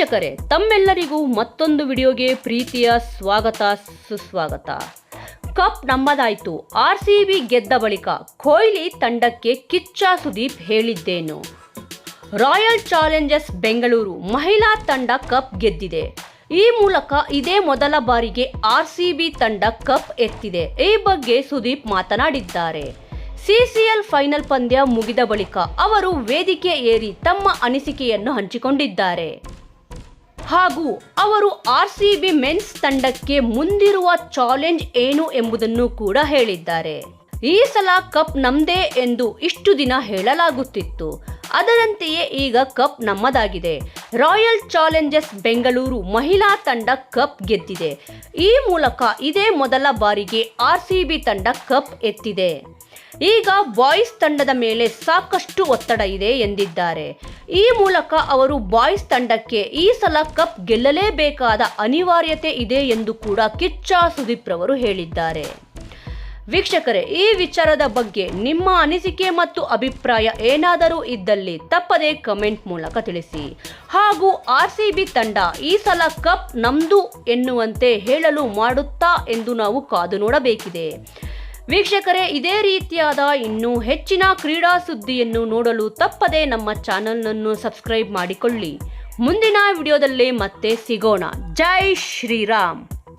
ವೀಕ್ಷಕರೇ, ತಮ್ಮೆಲ್ಲರಿಗೂ ಮತ್ತೊಂದು ವಿಡಿಯೋಗೆ ಪ್ರೀತಿಯ ಸ್ವಾಗತ, ಸುಸ್ವಾಗತ. ಕಪ್ ನಮ್ಮದಾಯಿತು. ಆರ್ ಸಿ ಬಿ ಗೆದ್ದ ಬಳಿಕ ಕೊಹ್ಲಿ ತಂಡಕ್ಕೆ ಕಿಚ್ಚ ಸುದೀಪ್ ಹೇಳಿದ್ದೇನು. ರಾಯಲ್ ಚಾಲೆಂಜರ್ಸ್ ಬೆಂಗಳೂರು ಮಹಿಳಾ ತಂಡ ಕಪ್ ಗೆದ್ದಿದೆ. ಈ ಮೂಲಕ ಇದೇ ಮೊದಲ ಬಾರಿಗೆ ಆರ್ ಸಿ ಬಿ ತಂಡ ಕಪ್ ಎತ್ತಿದೆ. ಈ ಬಗ್ಗೆ ಸುದೀಪ್ ಮಾತನಾಡಿದ್ದಾರೆ. ಸಿಸಿಎಲ್ ಫೈನಲ್ ಪಂದ್ಯ ಮುಗಿದ ಬಳಿಕ ಅವರು ವೇದಿಕೆ ಏರಿ ತಮ್ಮ ಅನಿಸಿಕೆಯನ್ನು ಹಂಚಿಕೊಂಡಿದ್ದಾರೆ. ಹಾಗೂ ಅವರು ಆರ್ ಸಿ ಬಿ ಮೆನ್ಸ್ ತಂಡಕ್ಕೆ ಮುಂದಿರುವ ಚಾಲೆಂಜ್ ಏನು ಎಂಬುದನ್ನು ಕೂಡ ಹೇಳಿದ್ದಾರೆ. ಈ ಸಲ ಕಪ್ ನಮ್ದೇ ಎಂದು ಇಷ್ಟು ದಿನ ಹೇಳಲಾಗುತ್ತಿತ್ತು. ಅದರಂತೆಯೇ ಈಗ ಕಪ್ ನಮ್ಮದಾಗಿದೆ. ರಾಯಲ್ ಚಾಲೆಂಜರ್ಸ್ ಬೆಂಗಳೂರು ಮಹಿಳಾ ತಂಡ ಕಪ್ ಗೆದ್ದಿದೆ. ಈ ಮೂಲಕ ಇದೇ ಮೊದಲ ಬಾರಿಗೆ ಆರ್ ಸಿ ಬಿ ತಂಡ ಕಪ್ ಎತ್ತಿದೆ. ಈಗ ಬಾಯ್ಸ್ ತಂಡದ ಮೇಲೆ ಸಾಕಷ್ಟು ಒತ್ತಡ ಇದೆ ಎಂದಿದ್ದಾರೆ. ಈ ಮೂಲಕ ಅವರು ಬಾಯ್ಸ್ ತಂಡಕ್ಕೆ ಈ ಸಲ ಕಪ್ ಗೆಲ್ಲಲೇಬೇಕಾದ ಅನಿವಾರ್ಯತೆ ಇದೆ ಎಂದು ಕೂಡ ಕಿಚ್ಚ ಸುದೀಪ್ ರವರು ಹೇಳಿದ್ದಾರೆ. ವೀಕ್ಷಕರೇ, ಈ ವಿಚಾರದ ಬಗ್ಗೆ ನಿಮ್ಮ ಅನಿಸಿಕೆ ಮತ್ತು ಅಭಿಪ್ರಾಯ ಏನಾದರೂ ಇದ್ದಲ್ಲಿ ತಪ್ಪದೆ ಕಮೆಂಟ್ ಮೂಲಕ ತಿಳಿಸಿ. ಹಾಗೂ ಆರ್ ಸಿ ತಂಡ ಈ ಸಲ ಕಪ್ ನಮ್ದು ಎನ್ನುವಂತೆ ಹೇಳಲು ಮಾಡುತ್ತಾ ಎಂದು ನಾವು ಕಾದು ನೋಡಬೇಕಿದೆ. ವೀಕ್ಷಕರೇ, ಇದೇ ರೀತಿಯಾದ ಇನ್ನೂ ಹೆಚ್ಚಿನ ಕ್ರೀಡಾ ಸುದ್ದಿಯನ್ನು ನೋಡಲು ತಪ್ಪದೆ ನಮ್ಮ ಚಾನಲ್ನನ್ನು ಸಬ್ಸ್ಕ್ರೈಬ್ ಮಾಡಿಕೊಳ್ಳಿ. ಮುಂದಿನ ವಿಡಿಯೋದಲ್ಲಿ ಮತ್ತೆ ಸಿಗೋಣ. ಜೈ ಶ್ರೀರಾಮ್.